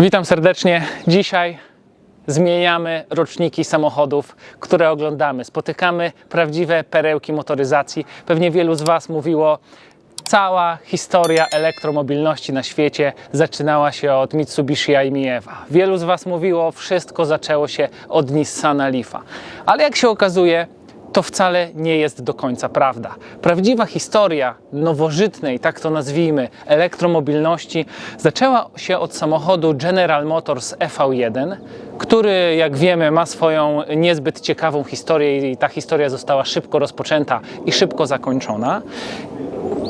Witam serdecznie. Dzisiaj zmieniamy roczniki samochodów, które oglądamy. Spotykamy prawdziwe perełki motoryzacji. Pewnie wielu z Was mówiło, cała historia elektromobilności na świecie zaczynała się od Mitsubishi Aimiewa. Wielu z Was mówiło, wszystko zaczęło się od Nissana Leafa. Ale jak się okazuje, to wcale nie jest do końca prawda. Prawdziwa historia nowożytnej, tak to nazwijmy, elektromobilności zaczęła się od samochodu General Motors EV1, który, jak wiemy, ma swoją niezbyt ciekawą historię i ta historia została szybko rozpoczęta i szybko zakończona.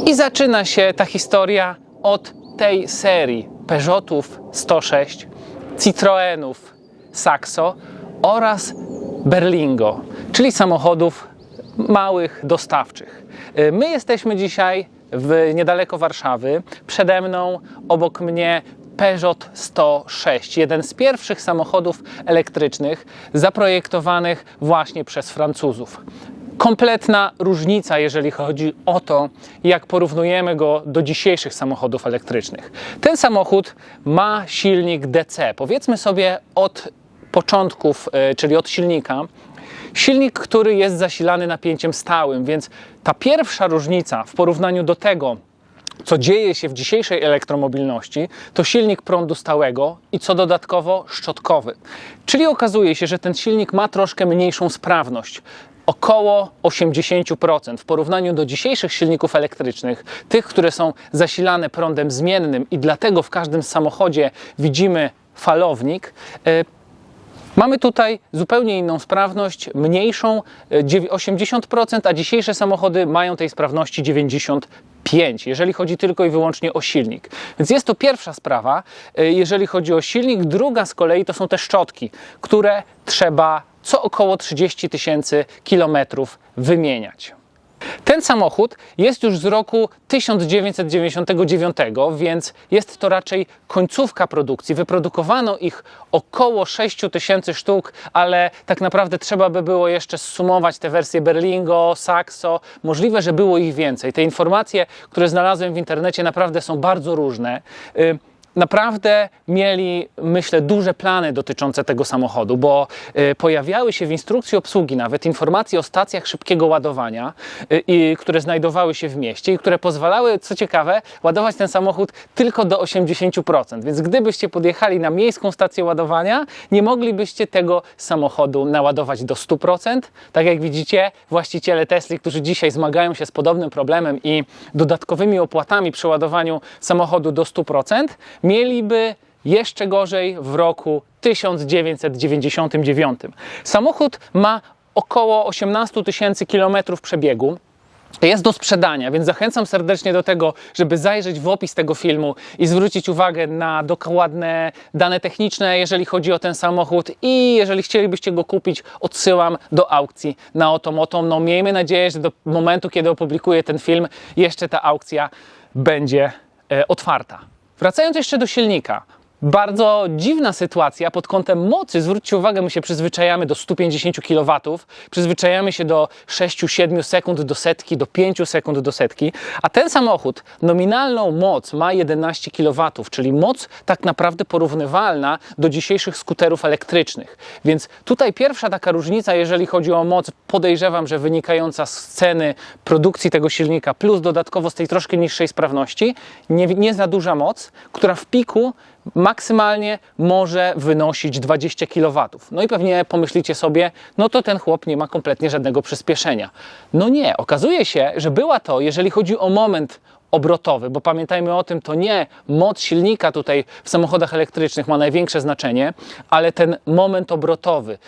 I zaczyna się ta historia od tej serii Peugeotów 106, Citroenów Saxo oraz Berlingo, czyli samochodów małych, dostawczych. Y, My jesteśmy dzisiaj w niedaleko Warszawy. Przede mną, obok mnie Peugeot 106, jeden z pierwszych samochodów elektrycznych zaprojektowanych właśnie przez Francuzów kompletna różnica, jeżeli chodzi o to, jak porównujemy go do dzisiejszych samochodów elektrycznych. Ten samochód ma silnik DC. Powiedzmy sobie od początków, e, czyli od silnika. Silnik, który jest zasilany napięciem stałym, więc ta pierwsza różnica w porównaniu do tego, co dzieje się w dzisiejszej elektromobilności, to silnik prądu stałego i co dodatkowo szczotkowy. Czyli okazuje się, że ten silnik ma troszkę mniejszą sprawność. Około 80% w porównaniu do dzisiejszych silników elektrycznych, tych, które są zasilane prądem zmiennym i dlatego w każdym samochodzie widzimy falownik. E, Mamy tutaj zupełnie inną sprawność, mniejszą, e, dziew- 80%, a dzisiejsze samochody mają tej sprawności 95%, jeżeli chodzi tylko i wyłącznie o silnik. Więc jest to pierwsza sprawa, e, jeżeli chodzi o silnik. Druga z kolei to są te szczotki, które trzeba co około 30 tysięcy kilometrów wymieniać. Ten samochód jest już z roku 1999, więc jest to raczej końcówka produkcji. Wyprodukowano ich około 6 tysięcy sztuk, ale tak naprawdę trzeba by było jeszcze zsumować te wersje Berlingo, Saxo. Możliwe, że było ich więcej. Te informacje, które znalazłem w internecie, naprawdę są bardzo różne. Naprawdę mieli, myślę, duże plany dotyczące tego samochodu, bo y, pojawiały się w instrukcji obsługi nawet informacje o stacjach szybkiego ładowania, y, które znajdowały się w mieście i które pozwalały, co ciekawe, ładować ten samochód tylko do 80%. Więc gdybyście podjechali na miejską stację ładowania, nie moglibyście tego samochodu naładować do 100%. Tak jak widzicie, właściciele Tesli, którzy dzisiaj zmagają się z podobnym problemem i dodatkowymi opłatami przy ładowaniu samochodu do 100%, mieliby jeszcze gorzej w roku 1999. Samochód ma około 18 tysięcy kilometrów przebiegu. Jest do sprzedania, więc zachęcam serdecznie do tego, żeby zajrzeć w opis tego filmu i zwrócić uwagę na dokładne dane techniczne, jeżeli chodzi o ten samochód. I jeżeli chcielibyście go kupić, odsyłam do aukcji na Otomoto. No miejmy nadzieję, że do momentu, kiedy opublikuję ten film, jeszcze ta aukcja będzie e, otwarta. Wracając jeszcze do silnika. Bardzo dziwna sytuacja pod kątem mocy. Zwróćcie uwagę, my się przyzwyczajamy do 150 kW, przyzwyczajamy się do 6-7 sekund do setki, do 5 sekund do setki, a ten samochód nominalną moc ma 11 kW, czyli moc tak naprawdę porównywalna do dzisiejszych skuterów elektrycznych. Więc tutaj pierwsza taka różnica, jeżeli chodzi o moc, podejrzewam, że wynikająca z ceny produkcji tego silnika, plus dodatkowo z tej troszkę niższej sprawności, nie, nie za duża moc, która w piku maksymalnie może wynosić 20 kW. No i pewnie pomyślicie sobie, no to ten chłop nie ma kompletnie żadnego przyspieszenia. No nie, okazuje się, że była to, jeżeli chodzi o moment obrotowy, bo pamiętajmy o tym, to nie moc silnika tutaj w samochodach elektrycznych ma największe znaczenie, ale ten moment obrotowy.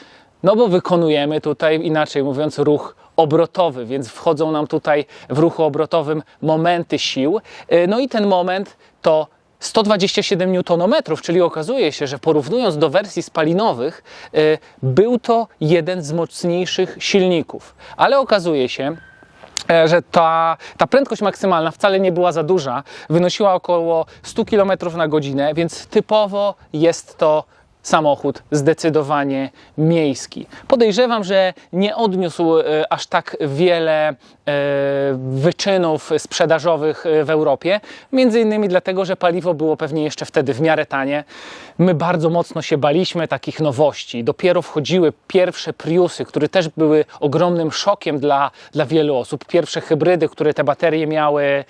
No bo wykonujemy tutaj, inaczej mówiąc, ruch obrotowy, więc wchodzą nam tutaj w ruchu obrotowym momenty sił. Yy, No i ten moment to 127 Nm, czyli okazuje się, że porównując do wersji spalinowych, y, był to jeden z mocniejszych silników. Ale okazuje się, e, że ta, ta prędkość maksymalna wcale nie była za duża, wynosiła około 100 km na godzinę, więc typowo jest to samochód zdecydowanie miejski. Podejrzewam, że nie odniósł e, aż tak wiele e, wyczynów sprzedażowych e, w Europie, między innymi dlatego, że paliwo było pewnie jeszcze wtedy w miarę tanie. My bardzo mocno się baliśmy takich nowości. Dopiero wchodziły pierwsze Priusy, które też były ogromnym szokiem dla, dla wielu osób. Pierwsze hybrydy, które te baterie miały,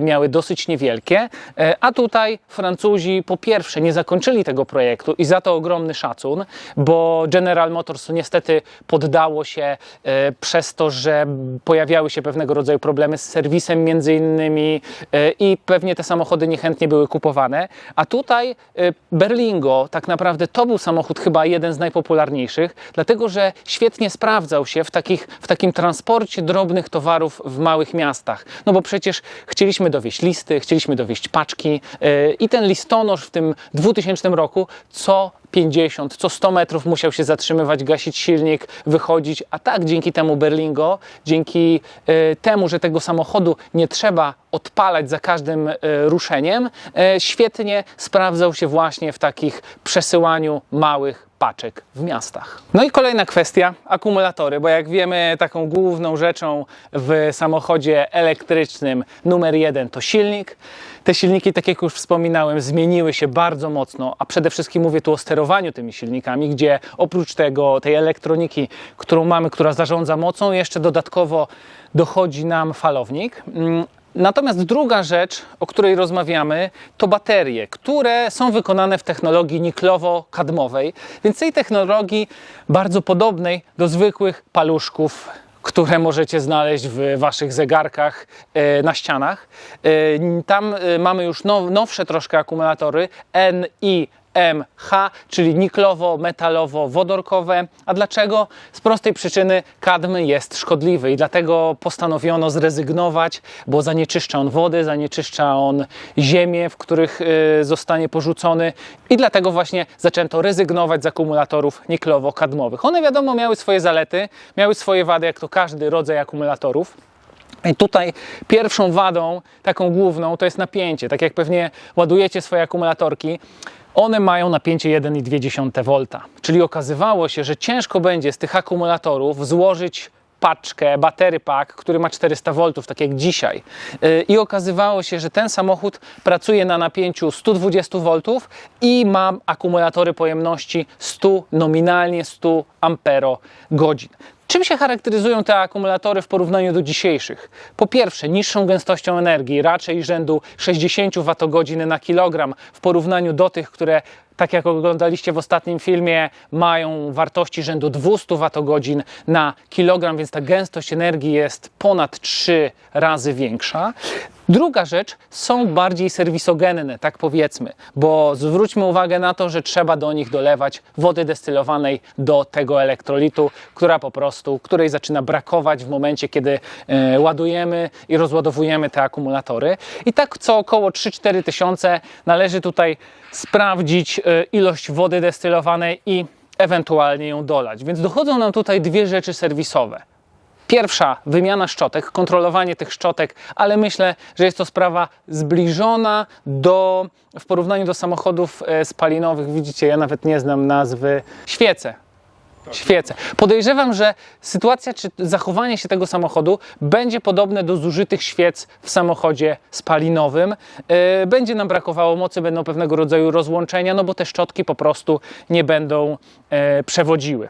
miały dosyć niewielkie. A tutaj Francuzi po pierwsze nie zakończyli tego projektu i za to ogromny szacun, bo General Motors niestety poddało się e, przez to, że pojawiały się pewnego rodzaju problemy z serwisem między innymi e, i pewnie te samochody niechętnie były kupowane. A tutaj e, Berlingo tak naprawdę to był samochód chyba jeden z najpopularniejszych, dlatego że świetnie sprawdzał się w, takich, w takim transporcie drobnych towarów w małych miastach. No bo przecież chcieliśmy dowieść listy, chcieliśmy dowieść paczki i ten listonosz w tym 2000 roku co 50, co 100 metrów musiał się zatrzymywać, gasić silnik, wychodzić, a tak dzięki temu Berlingo, dzięki e, temu, że tego samochodu nie trzeba odpalać za każdym e, ruszeniem, e, świetnie sprawdzał się właśnie w takich przesyłaniu małych paczek w miastach. No i kolejna kwestia, akumulatory, bo jak wiemy, taką główną rzeczą w samochodzie elektrycznym numer jeden to silnik. Te silniki, tak jak już wspominałem, zmieniły się bardzo mocno, a przede wszystkim mówię tu o sterowaniu tymi silnikami, gdzie oprócz tego, tej elektroniki, którą mamy, która zarządza mocą, jeszcze dodatkowo dochodzi nam falownik. Natomiast druga rzecz, o której rozmawiamy, to baterie, które są wykonane w technologii niklowo-kadmowej, więc tej technologii bardzo podobnej do zwykłych paluszków które możecie znaleźć w waszych zegarkach e, na ścianach. E, Tam e, mamy już now, nowsze troszkę akumulatory NI MH, czyli niklowo-metalowo-wodorkowe. A dlaczego? Z prostej przyczyny kadmy jest szkodliwy i dlatego postanowiono zrezygnować, bo zanieczyszcza on wody, zanieczyszcza on ziemię, w których y, zostanie porzucony i dlatego właśnie zaczęto rezygnować z akumulatorów niklowo-kadmowych. One wiadomo miały swoje zalety, miały swoje wady, jak to każdy rodzaj akumulatorów. I tutaj pierwszą wadą, taką główną, to jest napięcie. Tak jak pewnie ładujecie swoje akumulatorki, one mają napięcie 1,2 V. Czyli okazywało się, że ciężko będzie z tych akumulatorów złożyć paczkę, batery pack, który ma 400 V, tak jak dzisiaj. Yy, I okazywało się, że ten samochód pracuje na napięciu 120 V i ma akumulatory pojemności 100, nominalnie 100 ampero godzin. Czym się charakteryzują te akumulatory w porównaniu do dzisiejszych? Po pierwsze, niższą gęstością energii, raczej rzędu 60 Wh na kilogram w porównaniu do tych, które tak jak oglądaliście w ostatnim filmie, mają wartości rzędu 200 Wh na kilogram, więc ta gęstość energii jest ponad 3 razy większa. Druga rzecz, są bardziej serwisogenne, tak powiedzmy, bo zwróćmy uwagę na to, że trzeba do nich dolewać wody destylowanej do tego elektrolitu, która po prostu, której zaczyna brakować w momencie, kiedy e, ładujemy i rozładowujemy te akumulatory. I tak co około 3-4 tysiące należy tutaj sprawdzić ilość wody destylowanej i ewentualnie ją dolać. Więc dochodzą nam tutaj dwie rzeczy serwisowe. Pierwsza wymiana szczotek, kontrolowanie tych szczotek, ale myślę, że jest to sprawa zbliżona do, w porównaniu do samochodów e, spalinowych. Widzicie, ja nawet nie znam nazwy. Świece. Świece. Podejrzewam, że sytuacja czy zachowanie się tego samochodu będzie podobne do zużytych świec w samochodzie spalinowym. E, Będzie nam brakowało mocy, będą pewnego rodzaju rozłączenia, no bo te szczotki po prostu nie będą e, przewodziły.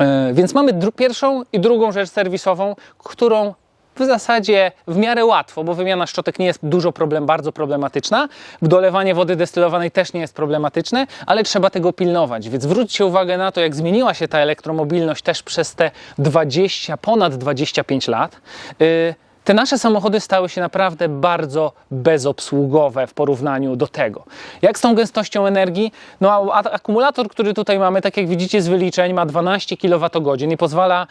E, Więc mamy pierwszą i drugą rzecz serwisową, którą w zasadzie w miarę łatwo, bo wymiana szczotek nie jest dużo problem, bardzo problematyczna. Dolewanie wody destylowanej też nie jest problematyczne, ale trzeba tego pilnować. Więc zwróćcie uwagę na to, jak zmieniła się ta elektromobilność też przez te 20, ponad 25 lat. Yy, te nasze samochody stały się naprawdę bardzo bezobsługowe w porównaniu do tego. Jak z tą gęstością energii? No, akumulator, który tutaj mamy, tak jak widzicie z wyliczeń, ma 12 kWh i pozwala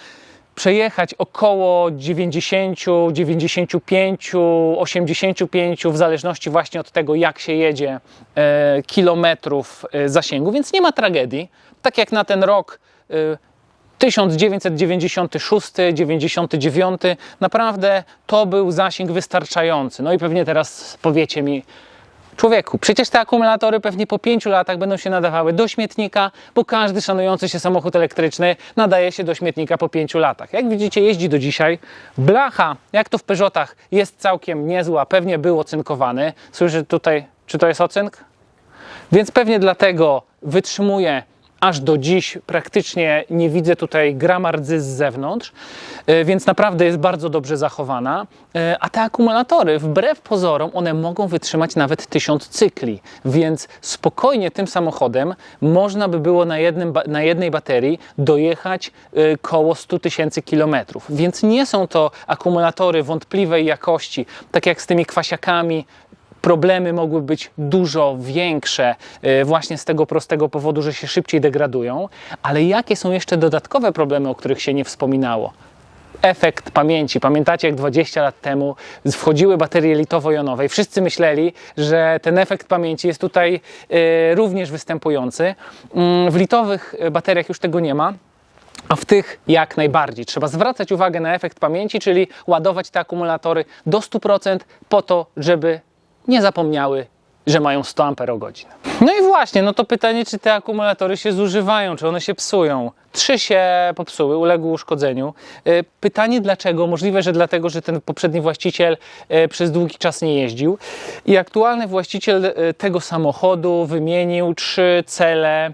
przejechać około 90, 95, 85 w zależności właśnie od tego, jak się jedzie e, kilometrów e, zasięgu, więc nie ma tragedii. Tak jak na ten rok e, 1996, 99, naprawdę to był zasięg wystarczający. No i pewnie teraz powiecie mi, Człowieku, przecież te akumulatory pewnie po pięciu latach będą się nadawały do śmietnika, bo każdy szanujący się samochód elektryczny nadaje się do śmietnika po pięciu latach. Jak widzicie, jeździ do dzisiaj. Blacha, jak to w Peugeotach, jest całkiem niezła, pewnie był ocynkowany. Słyszę tutaj, czy to jest ocynk? Więc pewnie dlatego wytrzymuje aż do dziś. Praktycznie nie widzę tutaj grama rdzy z zewnątrz, e, więc naprawdę jest bardzo dobrze zachowana. E, A te akumulatory, wbrew pozorom, one mogą wytrzymać nawet 1000 cykli, więc spokojnie tym samochodem można by było na, jednym, na jednej baterii dojechać e, koło 100 tysięcy kilometrów. Więc nie są to akumulatory wątpliwej jakości, tak jak z tymi kwasiakami problemy mogły być dużo większe e, właśnie z tego prostego powodu, że się szybciej degradują. Ale jakie są jeszcze dodatkowe problemy, o których się nie wspominało? Efekt pamięci. Pamiętacie, jak 20 lat temu wchodziły baterie litowo-jonowe i wszyscy myśleli, że ten efekt pamięci jest tutaj e, również występujący. Mm, W litowych bateriach już tego nie ma. A w tych jak najbardziej. Trzeba zwracać uwagę na efekt pamięci, czyli ładować te akumulatory do 100% po to, żeby nie zapomniały, że mają 100 Ah. No i właśnie, no to pytanie, czy te akumulatory się zużywają, czy one się psują. Trzy się popsuły, uległy uszkodzeniu. E, Pytanie dlaczego? Możliwe, że dlatego, że ten poprzedni właściciel e, przez długi czas nie jeździł. I aktualny właściciel e, tego samochodu wymienił trzy cele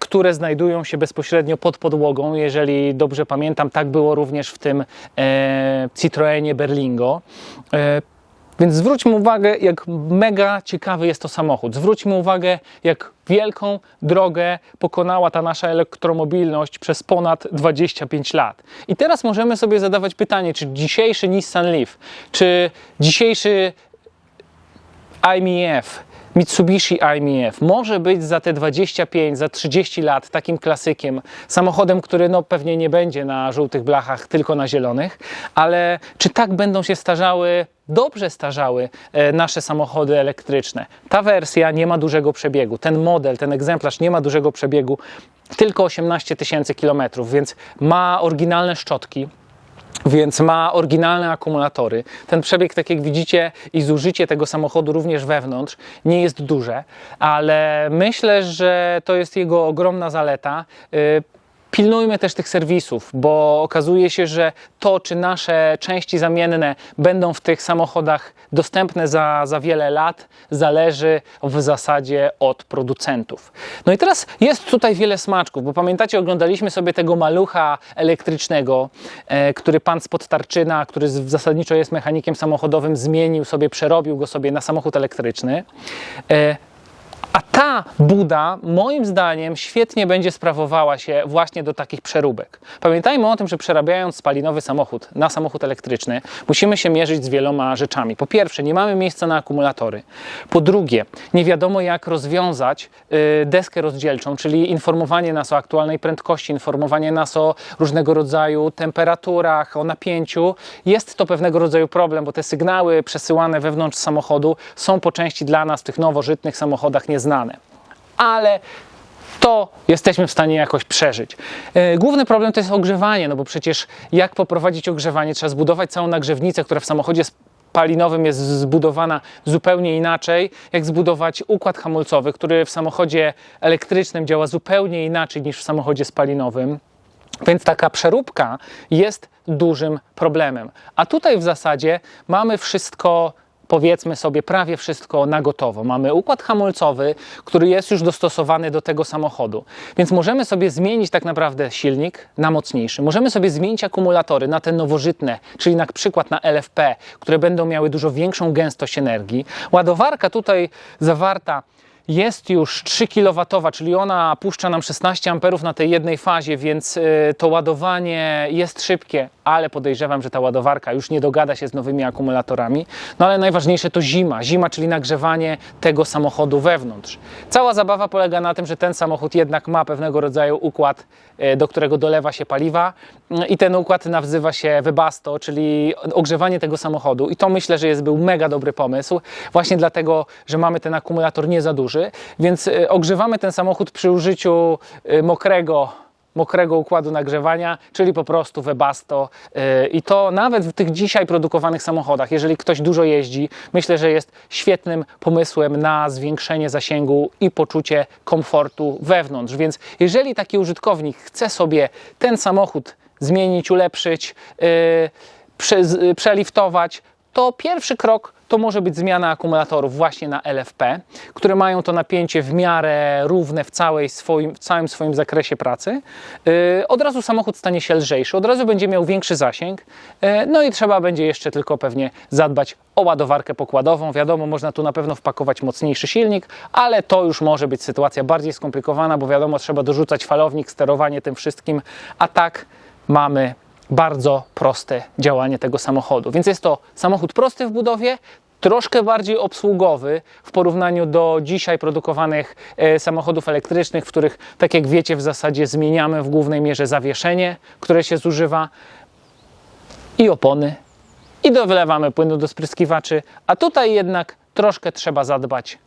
które znajdują się bezpośrednio pod podłogą. Jeżeli dobrze pamiętam, tak było również w tym e, Citroenie Berlingo. Więc zwróćmy uwagę, jak mega ciekawy jest to samochód. Zwróćmy uwagę, jak wielką drogę pokonała ta nasza elektromobilność przez ponad 25 lat. I teraz możemy sobie zadawać pytanie, czy dzisiejszy Nissan Leaf, czy dzisiejszy IMF, Mitsubishi IMF może być za te 25, za 30 lat takim klasykiem, samochodem, który no pewnie nie będzie na żółtych blachach, tylko na zielonych, ale czy tak będą się starzały, dobrze starzały e, nasze samochody elektryczne? Ta wersja nie ma dużego przebiegu, ten model, ten egzemplarz nie ma dużego przebiegu, tylko 18 tysięcy kilometrów, więc ma oryginalne szczotki, więc ma oryginalne akumulatory. Ten przebieg, tak jak widzicie, i zużycie tego samochodu również wewnątrz nie jest duże, ale myślę, że to jest jego ogromna zaleta. Pilnujmy też tych serwisów, bo okazuje się, że to, czy nasze części zamienne będą w tych samochodach dostępne za, za wiele lat, zależy w zasadzie od producentów. No i teraz jest tutaj wiele smaczków, bo pamiętacie, oglądaliśmy sobie tego malucha elektrycznego, e, który pan spod Tarczyna, który z- zasadniczo jest mechanikiem samochodowym, zmienił sobie, przerobił go sobie na samochód elektryczny. E, ta buda, moim zdaniem, świetnie będzie sprawowała się właśnie do takich przeróbek. Pamiętajmy o tym, że przerabiając spalinowy samochód na samochód elektryczny, musimy się mierzyć z wieloma rzeczami. Po pierwsze, nie mamy miejsca na akumulatory. Po drugie, nie wiadomo jak rozwiązać y, deskę rozdzielczą, czyli informowanie nas o aktualnej prędkości, informowanie nas o różnego rodzaju temperaturach, o napięciu. Jest to pewnego rodzaju problem, bo te sygnały przesyłane wewnątrz samochodu są po części dla nas w tych nowożytnych samochodach nieznane. Ale to jesteśmy w stanie jakoś przeżyć. E, Główny problem to jest ogrzewanie, no bo przecież jak poprowadzić ogrzewanie? Trzeba zbudować całą nagrzewnicę, która w samochodzie spalinowym jest zbudowana zupełnie inaczej, jak zbudować układ hamulcowy, który w samochodzie elektrycznym działa zupełnie inaczej niż w samochodzie spalinowym. Więc taka przeróbka jest dużym problemem. A tutaj w zasadzie mamy wszystko, powiedzmy sobie, prawie wszystko na gotowo. Mamy układ hamulcowy, który jest już dostosowany do tego samochodu. Więc możemy sobie zmienić tak naprawdę silnik na mocniejszy. Możemy sobie zmienić akumulatory na te nowożytne, czyli na przykład na LFP, które będą miały dużo większą gęstość energii. Ładowarka tutaj zawarta jest już 3 kW, czyli ona puszcza nam 16 amperów na tej jednej fazie, więc y, to ładowanie jest szybkie, ale podejrzewam, że ta ładowarka już nie dogada się z nowymi akumulatorami. No ale najważniejsze to zima. Zima, czyli nagrzewanie tego samochodu wewnątrz. Cała zabawa polega na tym, że ten samochód jednak ma pewnego rodzaju układ, y, do którego dolewa się paliwa y, i ten układ nazywa się Webasto, czyli ogrzewanie tego samochodu. I to myślę, że jest był mega dobry pomysł, właśnie dlatego, że mamy ten akumulator nie za duży, więc y, ogrzewamy ten samochód przy użyciu y, mokrego mokrego układu nagrzewania, czyli po prostu Webasto. Yy, I to nawet w tych dzisiaj produkowanych samochodach, jeżeli ktoś dużo jeździ, myślę, że jest świetnym pomysłem na zwiększenie zasięgu i poczucie komfortu wewnątrz. Więc jeżeli taki użytkownik chce sobie ten samochód zmienić, ulepszyć, z- przeliftować, to pierwszy krok to może być zmiana akumulatorów właśnie na LFP, które mają to napięcie w miarę równe w, całej swoim, w całym swoim zakresie pracy. Yy, od razu samochód stanie się lżejszy, od razu będzie miał większy zasięg, yy, no i trzeba będzie jeszcze tylko pewnie zadbać o ładowarkę pokładową. Wiadomo, można tu na pewno wpakować mocniejszy silnik, ale to już może być sytuacja bardziej skomplikowana, bo wiadomo, trzeba dorzucać falownik, sterowanie tym wszystkim, a tak mamy bardzo proste działanie tego samochodu. Więc jest to samochód prosty w budowie, troszkę bardziej obsługowy w porównaniu do dzisiaj produkowanych e, samochodów elektrycznych, w których, tak jak wiecie, w zasadzie zmieniamy w głównej mierze zawieszenie, które się zużywa i opony i do wylewamy płynu do spryskiwaczy, a tutaj jednak troszkę trzeba zadbać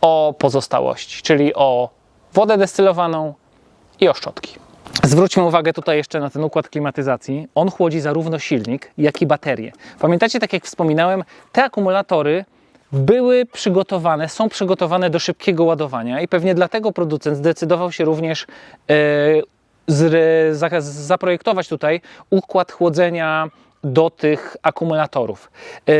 o pozostałości, czyli o wodę destylowaną i o szczotki. Zwróćmy uwagę tutaj jeszcze na ten układ klimatyzacji. On chłodzi zarówno silnik, jak i baterie. Pamiętacie, tak jak wspominałem, te akumulatory były przygotowane, są przygotowane do szybkiego ładowania i pewnie dlatego producent zdecydował się również za, zaprojektować tutaj układ chłodzenia do tych akumulatorów. E,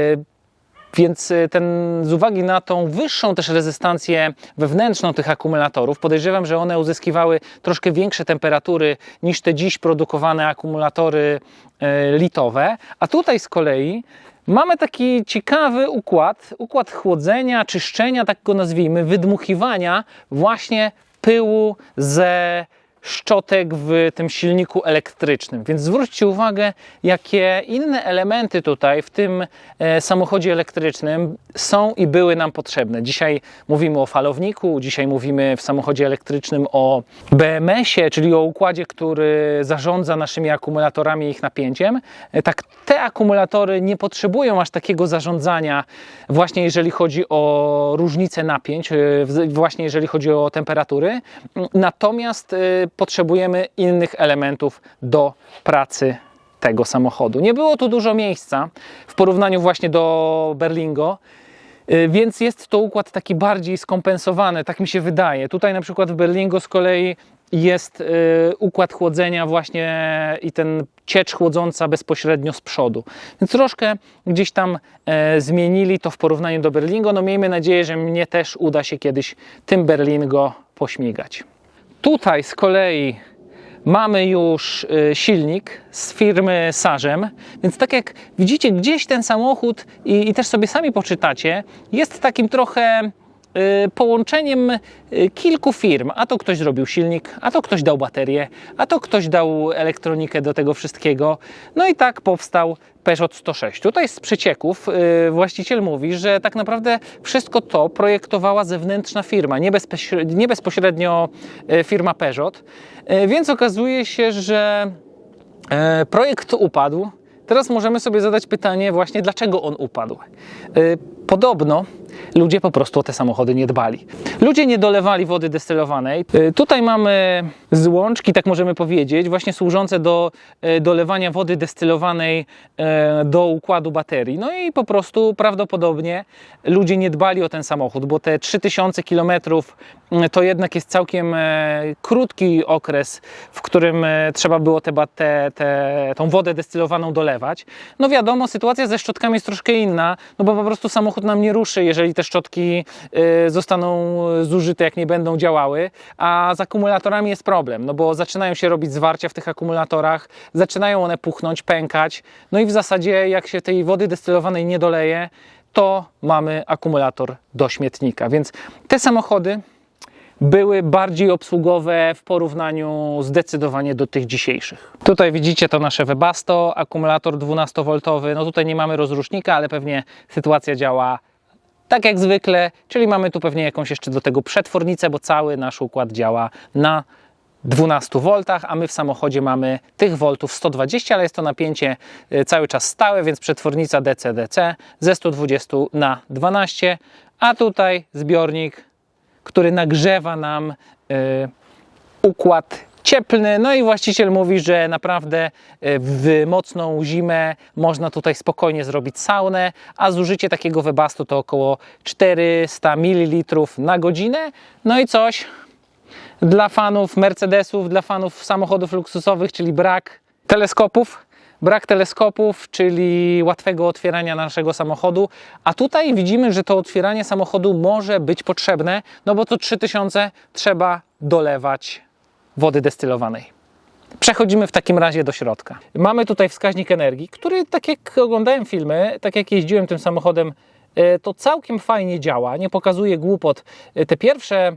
więc y, ten, z uwagi na tą wyższą też rezystancję wewnętrzną tych akumulatorów, podejrzewam, że one uzyskiwały troszkę większe temperatury niż te dziś produkowane akumulatory e, litowe. A tutaj z kolei mamy taki ciekawy układ, układ chłodzenia, czyszczenia, tak go nazwijmy, wydmuchiwania właśnie pyłu ze szczotek w tym silniku elektrycznym. Więc zwróćcie uwagę, jakie inne elementy tutaj w tym e, samochodzie elektrycznym są i były nam potrzebne. Dzisiaj mówimy o falowniku, dzisiaj mówimy w samochodzie elektrycznym o BMS-ie, czyli o układzie, który zarządza naszymi akumulatorami i ich napięciem. E, Tak, te akumulatory nie potrzebują aż takiego zarządzania, właśnie jeżeli chodzi o różnice napięć, e, właśnie jeżeli chodzi o temperatury. Natomiast potrzebujemy innych elementów do pracy tego samochodu. Nie było tu dużo miejsca w porównaniu właśnie do Berlingo. Y, Więc jest to układ taki bardziej skompensowany, tak mi się wydaje. Tutaj na przykład w Berlingo z kolei jest y, układ chłodzenia właśnie i ten ciecz chłodząca bezpośrednio z przodu. Więc troszkę gdzieś tam e, zmienili to w porównaniu do Berlingo. No miejmy nadzieję, że mnie też uda się kiedyś tym Berlingo pośmigać. Tutaj z kolei mamy już y, silnik z firmy Sarzem, więc tak jak widzicie, gdzieś ten samochód i, i też sobie sami poczytacie, jest takim trochę połączeniem y, kilku firm. A to ktoś zrobił silnik, a to ktoś dał baterię, a to ktoś dał elektronikę do tego wszystkiego. No i tak powstał Peugeot 106. Tutaj z przecieków y, właściciel mówi, że tak naprawdę wszystko to projektowała zewnętrzna firma, nie bezpośrednio, nie bezpośrednio y, firma Peugeot. Y, Więc okazuje się, że projekt upadł. Teraz możemy sobie zadać pytanie właśnie, dlaczego on upadł. Y, Podobno ludzie po prostu o te samochody nie dbali. Ludzie nie dolewali wody destylowanej. Y, Tutaj mamy złączki, tak możemy powiedzieć, właśnie służące do e, dolewania wody destylowanej e, do układu baterii. No i po prostu prawdopodobnie ludzie nie dbali o ten samochód, bo te 3000 km to jednak jest całkiem krótki okres, w którym trzeba było te, te, te, tą wodę destylowaną dolewać. No wiadomo, sytuacja ze szczotkami jest troszkę inna, no bo po prostu samochód nam nie ruszy, jeżeli te szczotki e, zostaną zużyte, jak nie będą działały, a z akumulatorami jest problem, no bo zaczynają się robić zwarcia w tych akumulatorach, zaczynają one puchnąć, pękać, no i w zasadzie jak się tej wody destylowanej nie doleje, to mamy akumulator do śmietnika. Więc te samochody były bardziej obsługowe w porównaniu zdecydowanie do tych dzisiejszych. Tutaj widzicie to nasze Webasto, akumulator 12V. No tutaj nie mamy rozrusznika, ale pewnie sytuacja działa tak jak zwykle, czyli mamy tu pewnie jakąś jeszcze do tego przetwornicę, bo cały nasz układ działa na 12 V, a my w samochodzie mamy tych voltów 120, ale jest to napięcie y, cały czas stałe, więc przetwornica DC-DC ze 120 na 12, a tutaj zbiornik, który nagrzewa nam y, układ cieplny. No i właściciel mówi, że naprawdę e, w mocną zimę można tutaj spokojnie zrobić saunę, a zużycie takiego webastu to około 400 ml na godzinę. No i coś dla fanów Mercedesów, dla fanów samochodów luksusowych, czyli brak teleskopów. Brak teleskopów, czyli łatwego otwierania naszego samochodu, a tutaj widzimy, że to otwieranie samochodu może być potrzebne, no bo co 3000 trzeba dolewać wody destylowanej. Przechodzimy w takim razie do środka. Mamy tutaj wskaźnik energii, który, tak jak oglądałem filmy, tak jak jeździłem tym samochodem, e, to całkiem fajnie działa, nie pokazuje głupot. E, Te pierwsze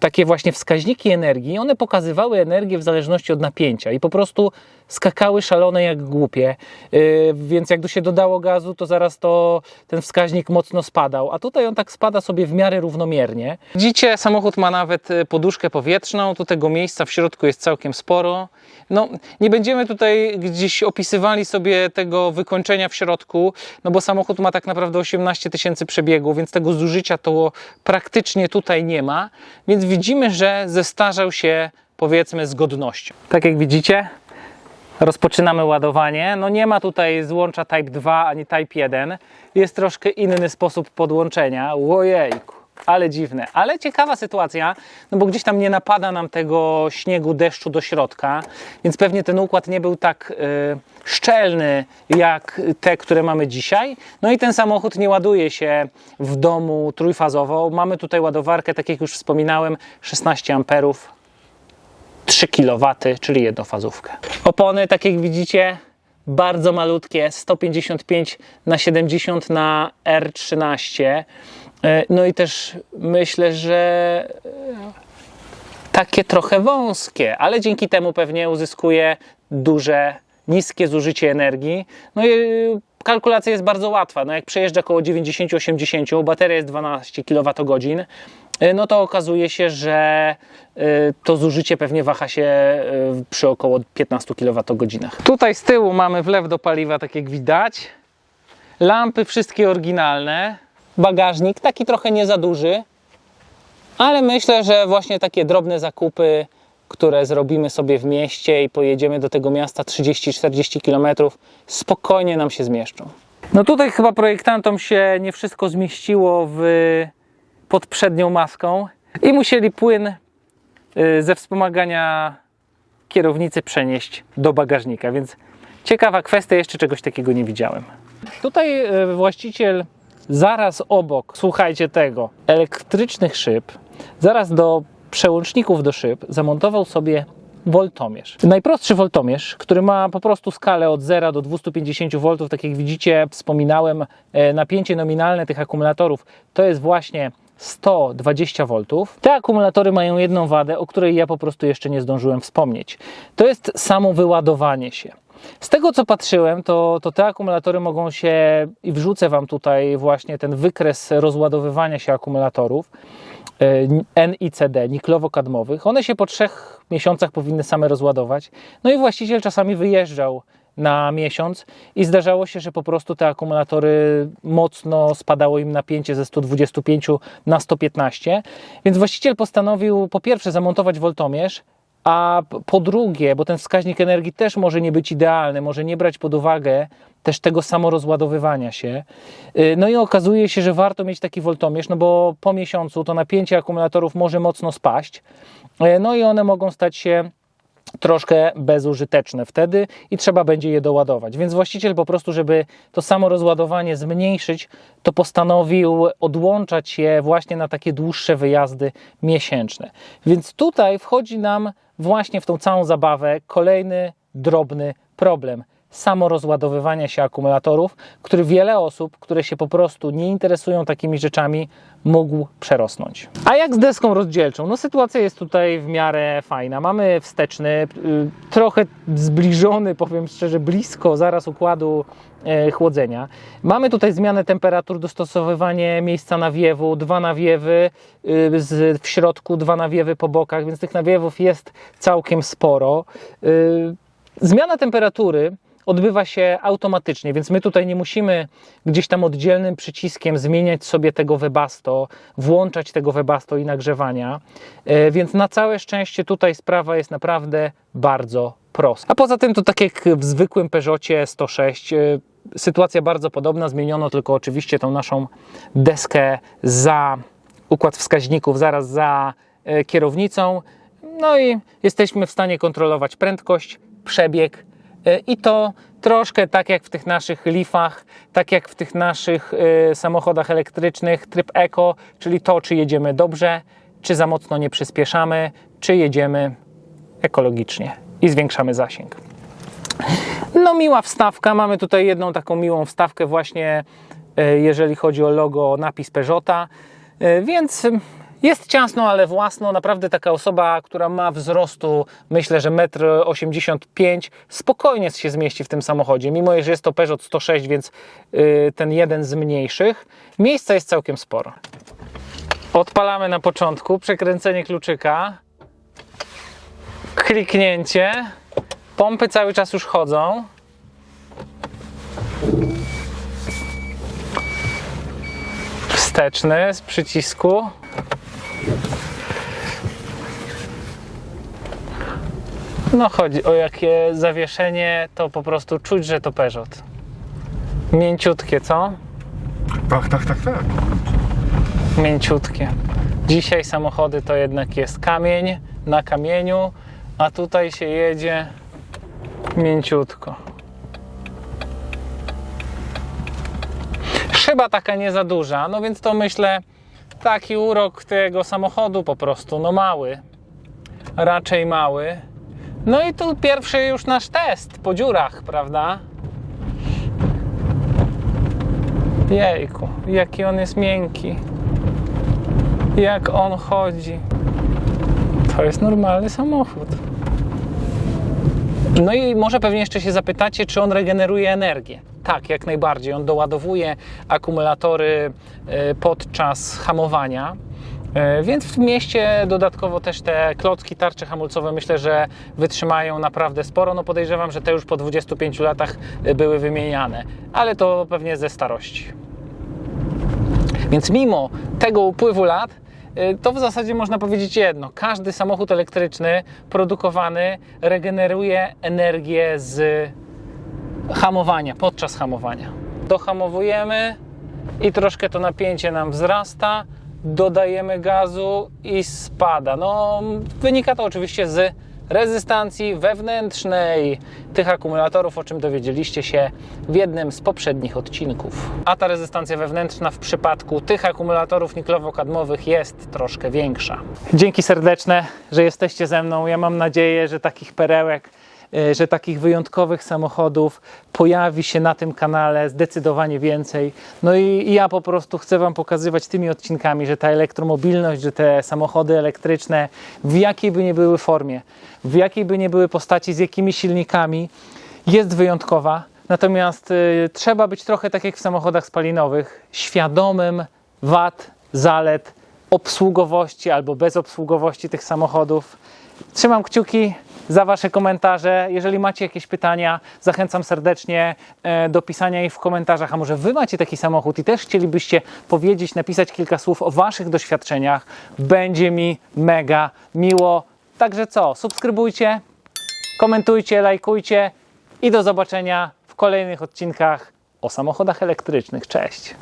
takie właśnie wskaźniki energii, one pokazywały energię w zależności od napięcia i po prostu skakały szalone jak głupie. Yy, więc jak się dodało gazu, to zaraz to ten wskaźnik mocno spadał, a tutaj on tak spada sobie w miarę równomiernie. Widzicie, samochód ma nawet y, poduszkę powietrzną, tu tego miejsca w środku jest całkiem sporo. No, nie będziemy tutaj gdzieś opisywali sobie tego wykończenia w środku, no bo samochód ma tak naprawdę 18 tysięcy przebiegu, więc tego zużycia to praktycznie tutaj nie ma, więc widzimy, że zestarzał się powiedzmy z godnością. Tak jak widzicie, rozpoczynamy ładowanie. No nie ma tutaj złącza Type 2 ani Type 1. Jest troszkę inny sposób podłączenia. Ojejku, ale dziwne. Ale ciekawa sytuacja, no bo gdzieś tam nie napada nam tego śniegu, deszczu do środka, więc pewnie ten układ nie był tak y, szczelny jak te, które mamy dzisiaj. No i ten samochód nie ładuje się w domu trójfazowo. Mamy tutaj ładowarkę, tak jak już wspominałem, 16 amperów 3 kW, czyli jednofazówkę. Opony, tak jak widzicie, bardzo malutkie, 155 na 70 na R13. E, No i też myślę, że e, takie trochę wąskie, ale dzięki temu pewnie uzyskuje duże, niskie zużycie energii. No i kalkulacja jest bardzo łatwa. No jak przejeżdża około 90-80, bateria jest 12 kWh, no to okazuje się, że e, to zużycie pewnie waha się e, przy około 15 kWh. Tutaj z tyłu mamy wlew do paliwa, tak jak widać. Lampy wszystkie oryginalne. Bagażnik taki trochę nie za duży, ale myślę, że właśnie takie drobne zakupy, które zrobimy sobie w mieście i pojedziemy do tego miasta 30-40 km, spokojnie nam się zmieszczą. No tutaj chyba projektantom się nie wszystko zmieściło w, pod przednią maską i musieli płyn y, ze wspomagania kierownicy przenieść do bagażnika, więc ciekawa kwestia, jeszcze czegoś takiego nie widziałem. Tutaj y, właściciel zaraz obok, słuchajcie tego, elektrycznych szyb, zaraz do przełączników do szyb zamontował sobie woltomierz. Najprostszy woltomierz, który ma po prostu skalę od 0 do 250 V, tak jak widzicie, wspominałem, e, napięcie nominalne tych akumulatorów to jest właśnie 120 V. Te akumulatory mają jedną wadę, o której ja po prostu jeszcze nie zdążyłem wspomnieć. To jest samo wyładowanie się. Z tego co patrzyłem, to, to te akumulatory mogą się, i wrzucę Wam tutaj właśnie ten wykres rozładowywania się akumulatorów, e, NICD, niklowo-kadmowych. One się po trzech miesiącach powinny same rozładować. No i właściciel czasami wyjeżdżał na miesiąc i zdarzało się, że po prostu te akumulatory mocno spadało im napięcie ze 125 na 115. Więc właściciel postanowił po pierwsze zamontować woltomierz, a po drugie, bo ten wskaźnik energii też może nie być idealny, może nie brać pod uwagę też tego samorozładowywania się. Yy, No i okazuje się, że warto mieć taki woltomierz, no bo po miesiącu to napięcie akumulatorów może mocno spaść. Yy, No i one mogą stać się troszkę bezużyteczne wtedy i trzeba będzie je doładować. Więc właściciel po prostu, żeby to samo rozładowanie zmniejszyć, to postanowił odłączać je właśnie na takie dłuższe wyjazdy miesięczne. Więc tutaj wchodzi nam właśnie w tą całą zabawę kolejny drobny problem samo rozładowywania się akumulatorów, który wiele osób, które się po prostu nie interesują takimi rzeczami, mógł przerosnąć. A jak z deską rozdzielczą? No sytuacja jest tutaj w miarę fajna. Mamy wsteczny, y, trochę zbliżony, powiem szczerze, blisko zaraz układu e, chłodzenia. Mamy tutaj zmianę temperatur, dostosowywanie miejsca nawiewu, dwa nawiewy y, w środku, dwa nawiewy po bokach, więc tych nawiewów jest całkiem sporo. Y, Zmiana temperatury odbywa się automatycznie, więc my tutaj nie musimy gdzieś tam oddzielnym przyciskiem zmieniać sobie tego Webasto, włączać tego Webasto i nagrzewania. E, Więc na całe szczęście tutaj sprawa jest naprawdę bardzo prosta. A poza tym to tak jak w zwykłym Peugeotie 106, e, sytuacja bardzo podobna, zmieniono tylko oczywiście tą naszą deskę za układ wskaźników zaraz za e, kierownicą. No i jesteśmy w stanie kontrolować prędkość, przebieg i to troszkę tak jak w tych naszych Leafach, tak jak w tych naszych e, samochodach elektrycznych, tryb Eco, czyli to, czy jedziemy dobrze, czy za mocno nie przyspieszamy, czy jedziemy ekologicznie i zwiększamy zasięg. No miła wstawka, mamy tutaj jedną taką miłą wstawkę właśnie e, jeżeli chodzi o logo, napis Peugeota, E, więc jest ciasno, ale własno, naprawdę taka osoba, która ma wzrostu, myślę, że 1,85 m, spokojnie się zmieści w tym samochodzie, mimo że jest to Peugeot 106, więc y, ten jeden z mniejszych. Miejsca jest całkiem sporo. Odpalamy na początku, przekręcenie kluczyka, kliknięcie, pompy cały czas już chodzą. Wsteczny z przycisku. No chodzi o jakie zawieszenie, to po prostu czuć, że to Peugeot. Mięciutkie, co? Tak, tak, tak, tak. Mięciutkie. Dzisiaj samochody to jednak jest kamień na kamieniu, a tutaj się jedzie mięciutko. Szyba taka nie za duża, no więc to myślę taki urok tego samochodu po prostu, no mały. Raczej mały. No i tu pierwszy już nasz test po dziurach, prawda? Jejku, jaki on jest miękki. Jak on chodzi. To jest normalny samochód. No i może pewnie jeszcze się zapytacie, czy on regeneruje energię. Tak, jak najbardziej. On doładowuje akumulatory e, podczas hamowania. E, Więc w mieście dodatkowo też te klocki, tarcze hamulcowe myślę, że wytrzymają naprawdę sporo. No podejrzewam, że te już po 25 latach e, były wymieniane, ale to pewnie ze starości. Więc mimo tego upływu lat, to w zasadzie można powiedzieć jedno. Każdy samochód elektryczny produkowany regeneruje energię z hamowania, podczas hamowania. Dohamowujemy i troszkę to napięcie nam wzrasta, dodajemy gazu i spada. No, wynika to oczywiście z rezystancji wewnętrznej tych akumulatorów, o czym dowiedzieliście się w jednym z poprzednich odcinków. A ta rezystancja wewnętrzna w przypadku tych akumulatorów niklowo-kadmowych jest troszkę większa. Dzięki serdeczne, że jesteście ze mną. Ja mam nadzieję, że takich perełek że takich wyjątkowych samochodów pojawi się na tym kanale zdecydowanie więcej. No i i ja po prostu chcę Wam pokazywać tymi odcinkami, że ta elektromobilność, że te samochody elektryczne, w jakiej by nie były formie, w jakiej by nie były postaci, z jakimi silnikami, jest wyjątkowa. Natomiast y, trzeba być trochę tak jak w samochodach spalinowych, świadomym wad, zalet, obsługowości albo bezobsługowości tych samochodów. Trzymam kciuki za Wasze komentarze. Jeżeli macie jakieś pytania, zachęcam serdecznie e, do pisania ich w komentarzach. A może Wy macie taki samochód i też chcielibyście powiedzieć, napisać kilka słów o Waszych doświadczeniach? Będzie mi mega miło. Także co? Subskrybujcie, komentujcie, lajkujcie i do zobaczenia w kolejnych odcinkach o samochodach elektrycznych. Cześć!